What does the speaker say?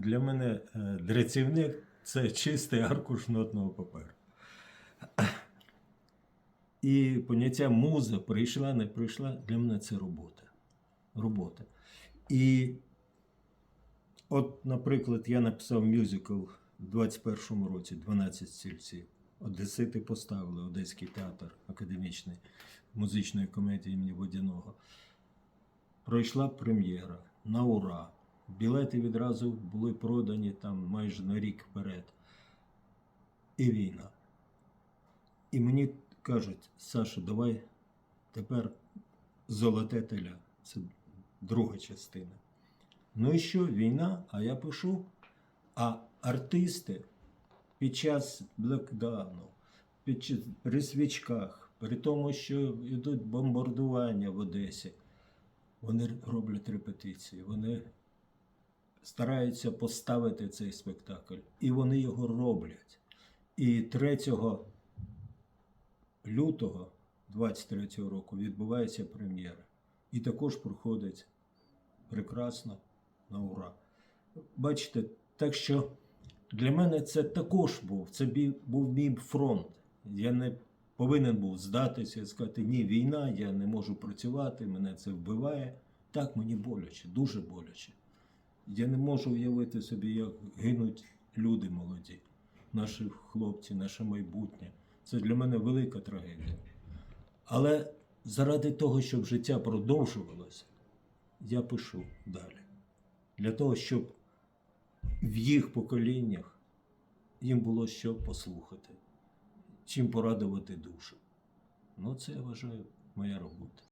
Для мене е, драцівник це чистий аркуш нотного паперу. І поняття муза прийшла, не прийшла, для мене це робота. Робота. І от, наприклад, я написав мюзикл в 21-му році 12 стільців. Одесити поставили Одеський театр академічний музичної комедії імені Водяного. Пройшла прем'єра на ура. Білети відразу були продані там майже на рік вперед. І війна. І мені кажуть, Саша, давай тепер золоте теля. Це друга частина. Ну і що, війна, а я пишу. А артисти під час блекдауну, під при свічках, при тому, що йдуть бомбардування в Одесі, вони роблять репетиції, вони стараються поставити цей спектакль, і вони його роблять. І 3 лютого 23 року відбувається прем'єра. І також проходить прекрасно на ура. Бачите, так що для мене це також був. Це був мій фронт. Я не повинен був здатися і сказати, ні, війна, я не можу працювати, мене це вбиває. Так, мені боляче, дуже боляче. Я не можу уявити собі, як гинуть люди молоді, наші хлопці, наше майбутнє. Це для мене велика трагедія. Але заради того, щоб життя продовжувалося, я пишу далі. Для того, щоб в їх поколіннях їм було що послухати, чим порадувати душу. Ну, це я вважаю моя робота.